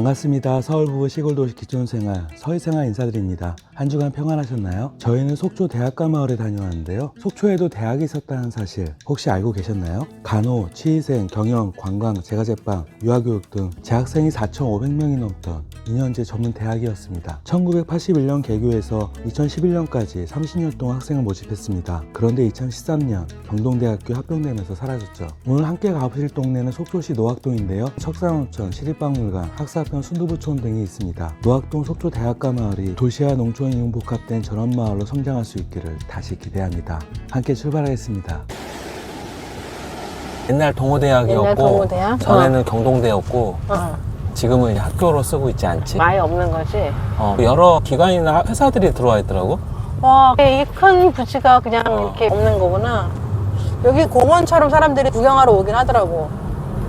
반갑습니다. 서울부부 시골도시 기촌생활 서희생활 인사드립니다. 한 주간 평안하셨나요? 저희는 속초 대학가 마을에 다녀왔는데요. 속초에도 대학이 있었다는 사실 혹시 알고 계셨나요? 간호, 치의생, 경영, 관광, 제과제빵, 유아교육 등 재학생이 4,500명이 넘던 2년제 전문 대학이었습니다. 1981년 개교해서 2011년까지 30년 동안 학생을 모집했습니다. 그런데 2013년 경동대학교 합병되면서 사라졌죠. 오늘 함께 가보실 동네는 속초시 노학동인데요. 척산온천, 시립박물관, 학사편 순두부촌 등이 있습니다. 노학동 속초 대학가 마을이 도시와 농촌이 융복합된 전원 마을로 성장할 수 있기를 다시 기대합니다. 함께 출발하겠습니다. 옛날 동호대학이었고 옛날 동호대학? 전에는 경동대였고 어. 지금은 이제 학교로 쓰고 있지 않지? 많이 없는 거지. 어, 여러 기관이나 회사들이 들어와 있더라고. 와, 이 큰 부지가 그냥 어. 이렇게 없는 거구나. 여기 공원처럼 사람들이 구경하러 오긴 하더라고.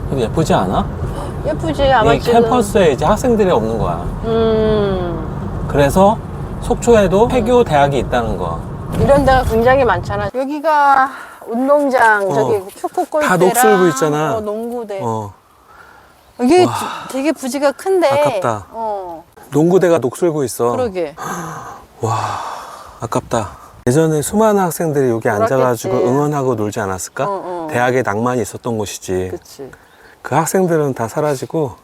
근데 예쁘지 않아? 예쁘지? 아마 이 지금. 캠퍼스에 이제 학생들이 없는 거야. 음, 그래서 속초에도 폐교 대학이 있다는 거. 이런 데가 굉장히 많잖아. 여기가 운동장, 어. 저기 축구 골대랑 다 녹슬고 있잖아. 어, 농구대. 어, 이게 와. 되게 부지가 큰데. 아깝다. 어, 농구대가 녹슬고 있어. 그러게. 와, 아깝다. 예전에 수많은 학생들이 여기 앉아가지고 그렇겠지. 응원하고 놀지 않았을까? 어, 어. 대학에 낭만이 있었던 곳이지. 그치. 그 학생들은 다 사라지고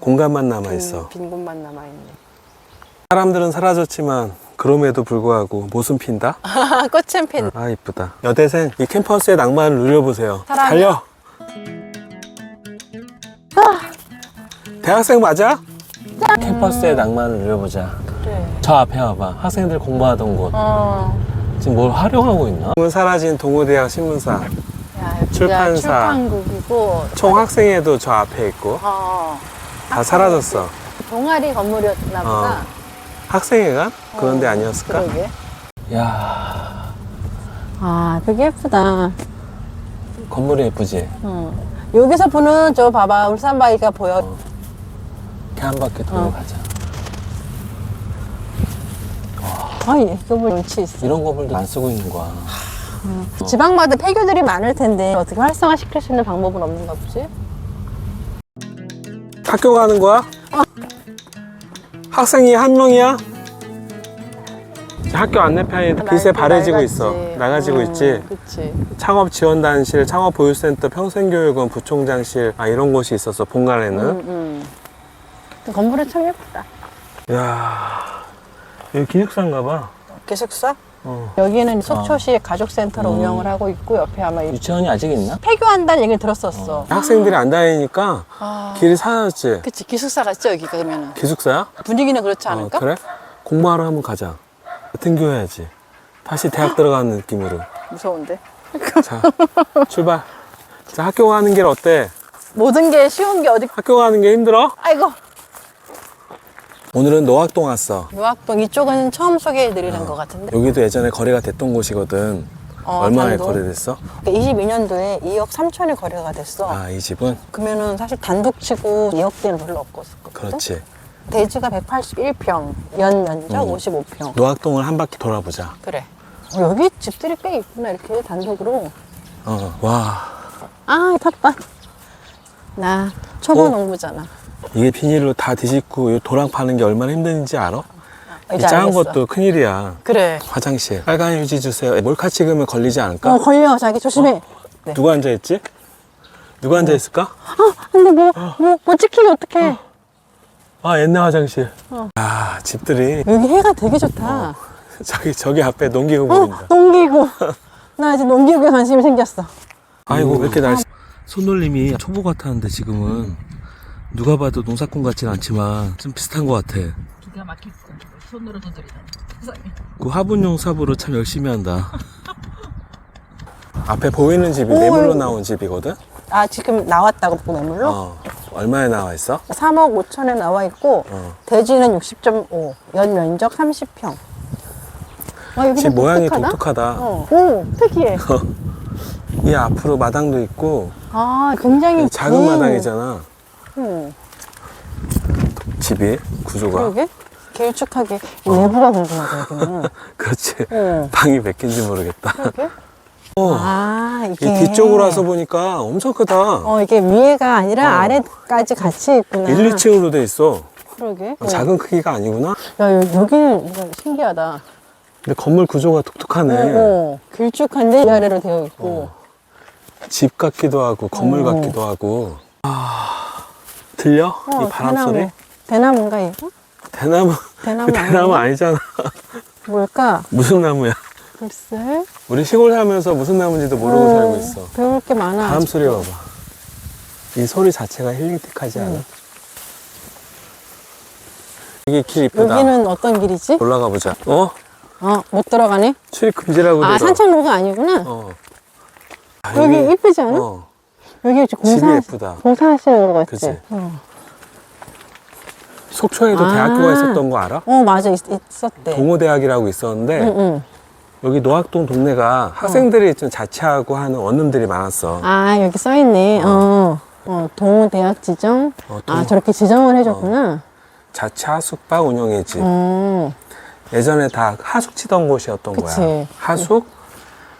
공간만 남아 있어. 빈, 빈 곳만 남아있네. 사람들은 사라졌지만 그럼에도 불구하고 모순 핀다? 꽃은 핀. 아 이쁘다. 여대생 이 캠퍼스의 낭만을 누려보세요. 사랑해. 달려. 대학생 맞아? 캠퍼스의 낭만을 누려보자. 그래. 저 앞에 와봐. 학생들 공부하던 곳. 어. 지금 뭘 활용하고 있나? 지금은 사라진 동호대학 신문사. 야, 여기가 출판사. 출판국이고. 총학생회도 저 앞에 있고 어. 다 사라졌어. 동아리 건물이었나 보다. 학생회관? 그런 데 아니었을까? 그러게. 야 아, 되게 예쁘다. 건물이 예쁘지? 응. 여기서 보는 저 봐봐 울산 바위가 보여. 어. 이렇게 한 바퀴 돌고 어. 가자. 아, 이거 볼 눈치 있어. 이런 건물도 안 쓰고 있는 거야. 지방마다 폐교들이 많을 텐데 어떻게 활성화 시킬 수 있는 방법은 없는가 보지? 학교 가는 거야? 학생이 한 명이야? 학교 안내편이 빛에 바래지고 있어. 나가지고 있지. 그치. 창업 지원단실, 창업보유센터, 평생교육원 부총장실, 아, 이런 곳이 있었어, 본관에는. 응, 응. 건물은 참 예쁘다. 이야, 여기 기숙사인가 봐. 기숙사? 어. 여기는 속초시 가족센터로 음. 운영을 하고 있고 옆에 아마 이- 유치원이 아직 있나? 폐교한다는 얘기를 들었었어. 학생들이 안 다니니까 아, 길이 사라졌지. 그치 기숙사 같죠 여기가 그러면은 기숙사야? 분위기는 그렇지 어, 않을까? 그래? 공부하러 한번 가자. 등교해야지. 다시 대학 들어가는 느낌으로. 무서운데 자, 출발. 자, 학교 가는 길 어때? 모든 게 쉬운 게 어디? 학교 가는 게 힘들어? 아이고 오늘은 노학동 왔어. 노학동 이쪽은 처음 소개해드리는 것 같은데 여기도 예전에 거래가 됐던 곳이거든. 어, 얼마에 단독? 거래됐어? 22년도에 2억 3천이 거래가 됐어. 아, 이 집은? 그러면은 사실 단독 치고 2억대는 별로 없었거든. 그렇지. 대지가 181평, 연 면적 음. 55평. 노학동을 한 바퀴 돌아보자. 그래. 어, 여기 집들이 꽤 있구나 이렇게 단독으로. 어, 와. 아 텃밭. 나 초보 어? 농부잖아. 이게 비닐로 다 뒤집고 이 도랑 파는 게 얼마나 힘든지 알아? 이 이제 작은 알겠어. 것도 큰일이야. 그래. 화장실. 빨간 휴지 주세요. 몰카 찍으면 걸리지 않을까? 어 걸려 자기 조심해. 네. 누가 앉아있지? 누가 앉아있을까? 근데 뭐 뭐 뭐 찍히면 어떡해. 아, 옛날 화장실. 어. 아, 집들이 여기 해가 되게 좋다. 저기, 저기 앞에 농기구 어 보인다. 농기구. 나 이제 농기구에 관심이 생겼어. 아이고, 왜 이렇게 날씨. 손놀림이 초보 같았는데 지금은 누가 봐도 농사꾼 같진 않지만 좀 비슷한 것 같아. 기가 막히고 손으로 조절이다. 세상에. 그 화분용 삽으로 참 열심히 한다. 앞에 보이는 집이 오, 매물로. 나온 집이거든? 아 지금 나왔다고 매물로? 어. 얼마에 나와 있어? 3억 5천에 나와 있고 어. 대지는 60.5, 연 면적 30평. 아, 여기는 집 모양이 독특하다? 독특하다. 어. 오, 특이해. 이 앞으로 마당도 있고 아, 굉장히 작은 긴- 마당이잖아. 응, 집이 구조가. 그러게. 길쭉하게 어. 내부가 궁금하다 여기는. 그렇지. 응. 방이 몇 개인지 모르겠다. 그러게. 어, 아, 이 이게. 뒤쪽으로 와서 보니까 엄청 크다. 어, 이게 위에가 아니라 어. 아래까지 같이 있구나. 1, 2층으로 돼 있어. 그러게. 어, 작은 크기가 아니구나. 야, 여, 여기는 뭔가 신기하다. 근데 건물 구조가 독특하네. 어, 어. 길쭉한데 위아래로 되어 있고. 집 같기도 하고 건물 어. 같기도 하고. 아, 들려? 어, 이 바람 소리? 대나무인가 이거? 대나무. 대나무 그 대나무 아니야? 아니잖아. 뭘까? 무슨 나무야? 글쎄. 우리 시골 살면서 무슨 나무인지도 모르고 어, 살고 있어. 배울 게 많아. 바람. 소리 봐봐. 이 소리 자체가 힐링틱하지 않아? 음. 이게 길 이쁘다. 여기는 어떤 길이지? 올라가 보자. 어? 어, 못 들어가네? 출입 금지라고 아. 산책로가 아니구나. 어. 아, 여기 이쁘지 않아? 어. 여기 지금 공사, 예쁘다. 공사하시는 거 같지? 그치? 어. 속초에도 아. 대학교가 있었던 거 알아? 어, 맞아. 있, 있었대. 동호대학이라고 있었는데 응, 응. 여기 노학동 동네가 학생들이 좀 자취하고 하는 원룸들이 많았어. 아, 여기 써있네. 어. 어, 동호대학 지정? 어, 동- 아, 저렇게 지정을 해줬구나. 자취 하숙방 운영회지. 어. 예전에 다 하숙 치던 곳이었던 그치. 거야. 하숙,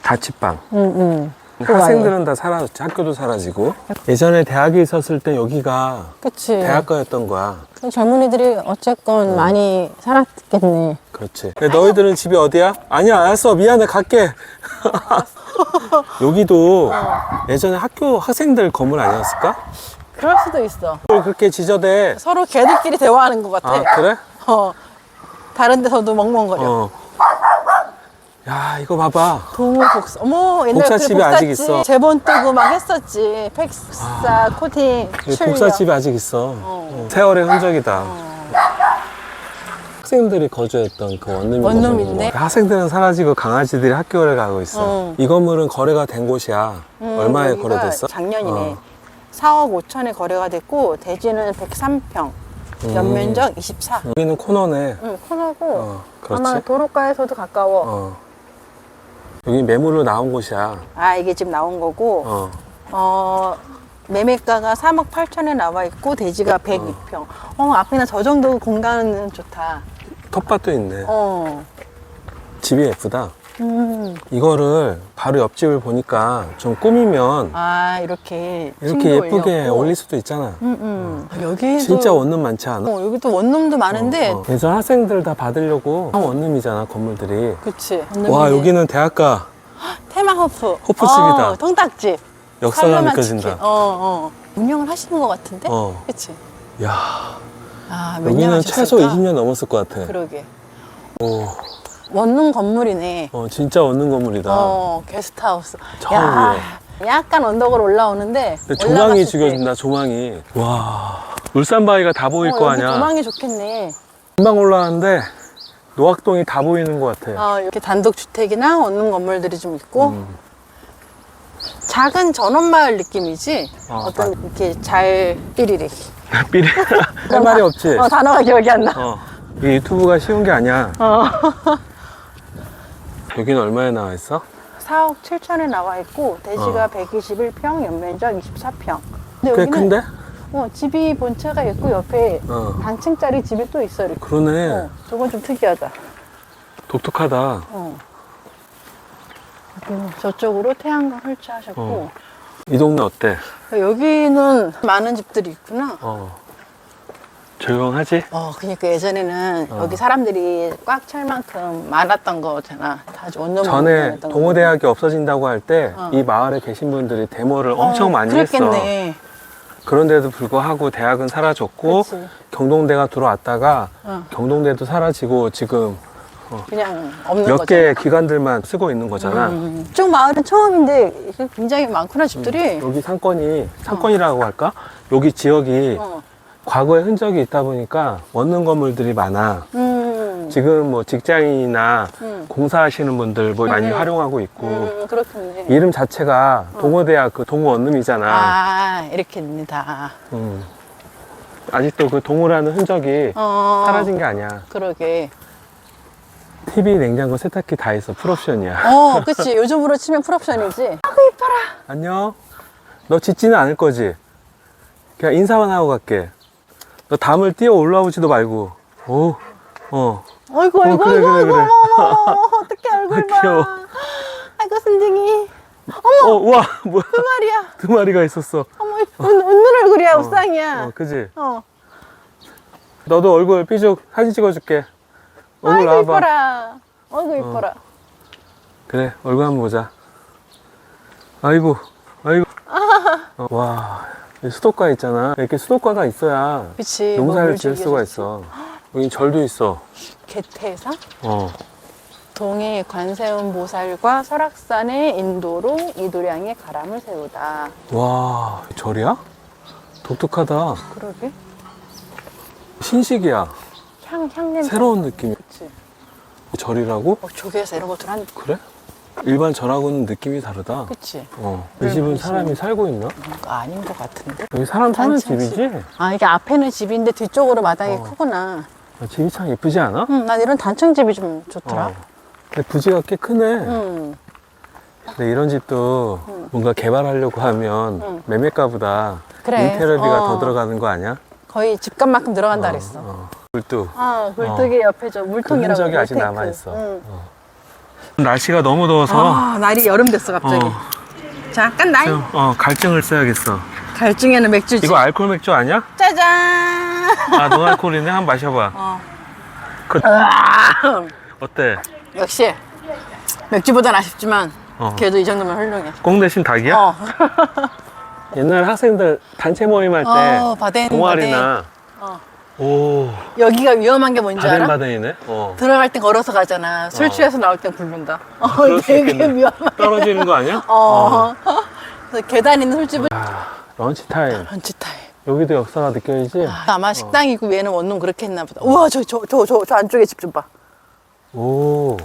자취방. 응, 응. 그 학생들은 다 사라졌지. 학교도 사라지고. 예전에 대학에 있었을 때 여기가 그치. 대학가였던 거야. 그 젊은이들이 어쨌건 많이 살았겠네. 그렇지. 근데 너희들은 집이 어디야? 아니야, 알았어. 미안해. 갈게. 여기도 예전에 학교 학생들 건물 아니었을까? 그럴 수도 있어. 그렇게 지저대. 서로 걔들끼리 대화하는 것 같아. 아, 그래? 어. 다른 데서도 멍멍거려. 어. 야, 이거 봐봐. 동호 복사. 어머, 옛날에 복사집이 그 아직 있어. 재본 뜨고 막 했었지. 팩사, 코팅, 여기 출력. 복사집이 아직 있어. 어. 세월의 흔적이다. 학생들이 거주했던 그 원룸이 원룸인데? 학생들은 사라지고 강아지들이 학교를 가고 있어. 어. 이 건물은 거래가 된 곳이야. 음, 얼마에 여기가 거래됐어? 작년이네. 어. 4억 5천에 거래가 됐고 대지는 103평. 음. 연면적 24. 여기는 코너네. 응, 코너고 어, 아마 그렇지. 도로가에서도 가까워. 어. 여기 매물로 나온 곳이야. 아 이게 지금 나온 거고 어. 어 매매가가 3억 8천에 나와 있고 대지가 102평. 어 앞이나 저 정도 공간은 좋다. 텃밭도 있네. 어. 집이 예쁘다. 음. 이거를 바로 옆집을 보니까 좀 꾸미면 아 이렇게 이렇게 층도 예쁘게 올렸고. 올릴 수도 있잖아. 음, 음. 여기도 진짜 원룸 많지 않아? 어, 여기도 원룸도 많은데 어, 어. 예전 학생들 다 받으려고 한 원룸이잖아 건물들이. 그치. 와 원룸이네. 여기는 대학가 테마호프. 호프집이다. 어, 통닭집. 역사가 느껴진다. 어, 어. 운영을 하시는 것 같은데? 어. 그치. 야 아, 몇 년 여기는 하셨을까? 최소 20년 넘었을 것 같아. 그러게. 오, 원룸 건물이네. 어 진짜 원룸 건물이다. 어, 게스트하우스. 저 야, 약간 언덕으로 올라오는데. 근데 조망이 올라갔을 죽여준다. 조망이. 와 울산 바위가 다 때, 보일 어, 거 여기 아니야. 조망이 좋겠네. 금방 올라왔는데 노학동이 다 보이는 것 같아. 어, 이렇게 단독 주택이나 원룸 건물들이 좀 있고. 음. 작은 전원마을 느낌이지? 어, 어, 떤 이렇게 잘 삐리리. 삐리 할 말이 없지. 어, 단어가 기억이 안 나. 어, 이 유튜브가 쉬운 게 아니야. 어. 여기는 얼마에 나와 있어? 4억 7천에 나와 있고 대지가 어. 121평, 연면적 24평. 근데 꽤 여기는 큰데? 어, 집이 본체가 있고 옆에 어. 단층짜리 집이 또 있어 이렇게. 그러네. 어, 저건 좀 특이하다. 독특하다. 어. 여기는 저쪽으로 태양광 설치하셨고 어. 이 동네 어때? 여기는 많은 집들이 있구나. 어. 조용하지? 어, 그러니까 예전에는 어. 여기 사람들이 꽉 찰 만큼 많았던 거잖아. 다 원룸 전에 동호대학이 없어진다고 할 때이 어. 마을에 계신 분들이 데모를 엄청 많이 그랬겠네. 그런데도 불구하고 대학은 사라졌고 그치. 경동대가 들어왔다가 어, 경동대도 사라지고 지금 그냥 없는 몇 거잖아. 개의 기관들만 쓰고 있는 거잖아. 음, 이쪽 마을은 처음인데 굉장히 많구나 집들이. 여기 상권이 상권이라고 할까? 여기 지역이 어. 과거의 흔적이 있다 보니까 원룸 건물들이 많아. 음. 지금 뭐 직장인이나 음. 공사하시는 분들 뭐 많이 음. 활용하고 있고 음, 그렇겠네. 이름 자체가 동호대학 그 동호 원룸이잖아. 아, 이렇게 됩니다. 음. 아직도 그 동호라는 흔적이 어. 사라진 게 아니야. 그러게. TV, 냉장고, 세탁기 다 있어. 풀옵션이야. 어, 그치. 요즘으로 치면 풀옵션이지. 안녕. 너 짖지는 않을 거지? 그냥 인사만 하고 갈게. 너 담을 뛰어 올라오지도 말고. 오, 어. 어이구, 어, 어이구, 그래, 어이구, 그래, 그래. 어머, 어떡해, 얼굴 아, 귀여워. 봐. 아이고, 순둥이. 어, 우와, 뭐야. 두 마리야. 두 마리가 있었어. 어머, 웃, 웃는 얼굴이야, 우상이야. 어, 그지? 어. 너도 얼굴 삐죽 사진 찍어줄게. 얼굴 아이고, 나와봐. 이뻐라. 어이구, 이뻐라. 그래, 얼굴 한번 보자. 아이고, 아이고. 어, 와, 수도가 있잖아. 이렇게 수도가가 있어야 그치. 농사를 뭐 지을 수가 있어. 여기 절도 있어. 개태사? 어. 동해 관세음 보살과 설악산의 인도로 이도량의 가람을 세우다. 와, 절이야? 독특하다. 그러게. 신식이야. 향, 향냄새. 새로운 느낌이. 그치. 절이라고? 어, 조개에서 이런 것들 한, 그래? 일반 절하고는 느낌이 다르다. 그치. 어. 이 집은 사람이 살고 있나? 뭔가 아닌 것 같은데. 여기 사람 사는 단층 집이지? 아, 이게 앞에는 집인데 뒤쪽으로 마당이 어. 크구나. 아, 집이 참 예쁘지 않아? 응, 난 이런 단층 집이 좀 좋더라. 어. 근데 부지가 꽤 크네. 응. 근데 이런 집도 뭔가 개발하려고 하면 응. 매매가보다 그래. 인테리어비가 어. 더 들어간다는 거 아니야? 거의 집값만큼 들어간다 그랬어. 어. 물도. 아, 굴뚝이 옆에 저 물통이라고. 그 흔적이 아직 물탱크. 남아있어. 응. 날씨가 너무 더워서 아, 날이 여름 됐어, 갑자기. 어. 잠깐 나이. 어, 갈증을 써야겠어. 갈증에는 맥주지. 이거 알코올 맥주 아니야? 짜잔! 아, 노알코올이네. 한번 마셔봐. 어. 그- 으아! 어때? 역시 맥주보단 아쉽지만 어. 그래도 이 정도면 훌륭해. 꽁 대신 닭이야? 어. 옛날 학생들 단체 모임 할 때 어, 바덴 동아리나 어. 오 여기가 위험한 게 뭔지 알아? 바덴바덴이네. 어. 들어갈 땐 걸어서 가잖아. 술 어. 취해서 나올 땐 굶는다. 어, 그럴 수 되게 있겠네. 위험해. 떨어지는 거 아니야? 어. 그래서 계단 있는 술집은 런치 타임. 런치 타임. 여기도 역사가 느껴지지? 아마 식당이고 얘는 원룸 그렇게 했나 보다. 우와, 저, 저, 저, 저, 저 안쪽에 집 좀 봐. 오.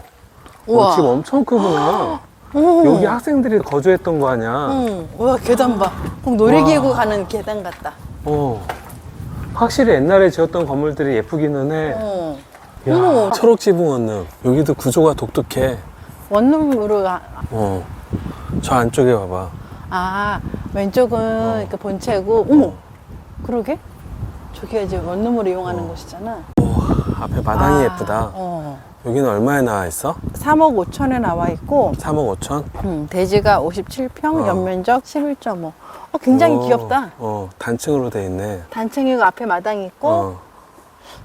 우와. 어, 집 엄청 크구나. 오. 여기 학생들이 거주했던 거 아니야? 응. 우와, 계단 봐. 꼭 놀이기구 가는 계단 같다. 어. 확실히 옛날에 지었던 건물들이 예쁘기는 해. 어. 야, 어머. 초록 지붕 원룸. 여기도 구조가 독특해. 원룸으로, 아, 어. 저 안쪽에 봐봐. 아, 왼쪽은 그 본체고, 어머, 그러게? 저기가 이제 원룸으로 이용하는 곳이잖아. 앞에 마당이 아, 예쁘다. 어. 여기는 얼마에 나와 있어? 3억 5천에 나와 있고, 3억 5천? 음, 대지가 57평, 어. 연면적 11.5. 어, 굉장히 어, 귀엽다. 어, 단층으로 돼 있네. 단층이고 앞에 마당이 있고, 어.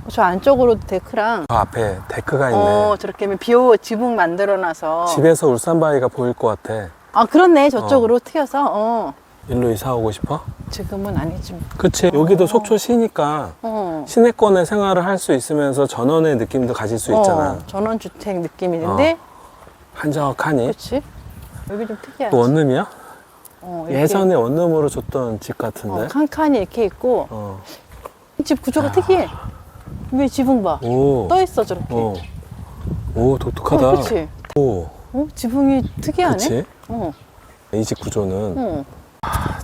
저 안쪽으로 데크랑, 저 앞에 데크가 있네. 어, 저렇게 하면 비오 지붕 만들어 놔서. 집에서 울산바위가 보일 것 같아. 아, 그렇네. 저쪽으로 트여서, 어. 일로 이사 오고 싶어? 지금은 아니지. 그치. 여기도 속초 시니까 어. 시내권의 생활을 할 수 있으면서 전원의 느낌도 가질 수 있잖아. 어, 전원주택 느낌이 있는데, 한적하니. 그렇지? 여기 좀 특이하지. 또 원룸이야? 어, 이렇게 예전에 원룸으로 줬던 집 같은데. 어, 칸칸이 이렇게 있고 어. 집 구조가 특이해. 위 지붕 봐. 오. 떠 있어 저렇게. 어. 오, 독특하다. 어, 그렇지. 오. 어, 지붕이 특이하네. 그치. 어, 이 집 구조는 어.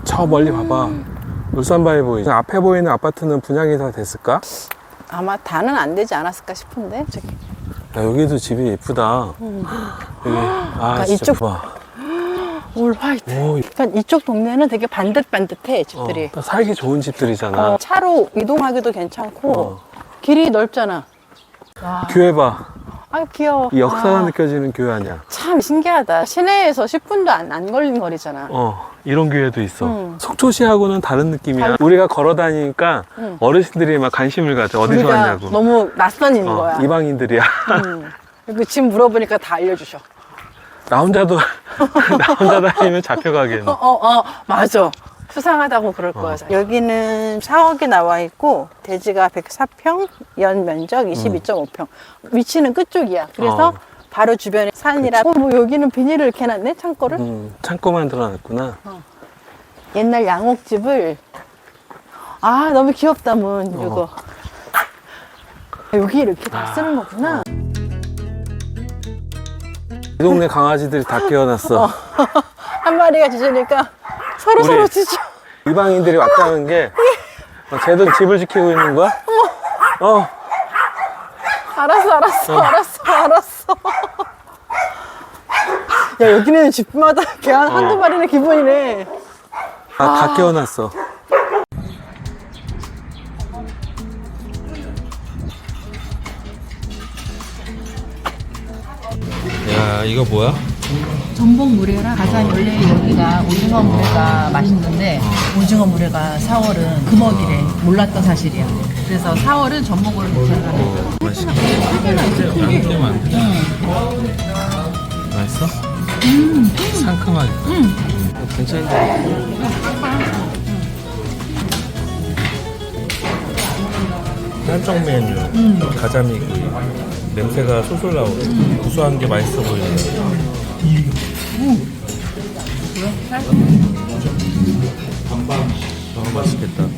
저 멀리 봐봐. 울산바위 보이지? 앞에 보이는 아파트는 분양이 다 됐을까? 아마 다는 안 되지 않았을까 싶은데. 저기. 야, 여기도 집이 예쁘다. 음. 여기. 아, 그러니까 진짜 이쪽- 봐. 올 화이트. 오, 그러니까 이쪽 동네는 되게 반듯반듯해 어, 집들이. 딱 살기 좋은 집들이잖아. 어, 차로 이동하기도 괜찮고 어. 길이 넓잖아. 와, 교회 봐. 아 귀여워. 이 역사가 아, 느껴지는 교회 아니야. 참 신기하다. 시내에서 10분도 안, 안 걸린 거리잖아. 어, 이런 교회도 있어. 음. 속초시하고는 다른 느낌이야. 우리가 걸어 다니니까 음. 어르신들이 막 관심을 가져. 어디서 우리가 왔냐고. 너무 낯선 인 어, 거야. 이방인들이야. 음. 그리고 집 물어보니까 다 알려주셔. 나 혼자도, 나 혼자 다니면 잡혀가겠네. 어, 어, 어, 맞아. 수상하다고 그럴 어. 거야. 여기는 4억에 나와 있고, 대지가 104평, 연 면적 22.5평. 위치는 끝쪽이야. 그래서 어. 바로 주변에 산이라. 어, 뭐 여기는 비닐을 이렇게 해놨네, 창고를. 음, 창고만 들어놨구나. 옛날 양옥집을. 아, 너무 귀엽다, 문, 어. 이거. 여기 이렇게 다 쓰는 거구나. 이 동네 강아지들이 다 깨어났어. 한 마리가 짖으니까 서로 서로 짖어. 이방인들이 왔다는 게, 어, 쟤도 집을 지키고 있는 거야? 어, 알았어, 알았어, 알았어, 알았어. 야, 여기는 집마다 개 한, 한두 마리는 기본이네. 아, 다 깨어났어. 야, 이거 뭐야? 전복 물회랑 가자 원래 여기가 오징어 물회가 맛있는데 오징어 물회가 4월은 금어기래 몰랐던 사실이야. 그래서 4월은 전복을 먹는 맛있어? 안 되면 안 돼. 맛있어? 상큼하게. 괜찮은데? 한정 메뉴 가자미구이 냄새가 솔솔 나오네 구수한 게 맛있어 보이네 너 무 맛있겠다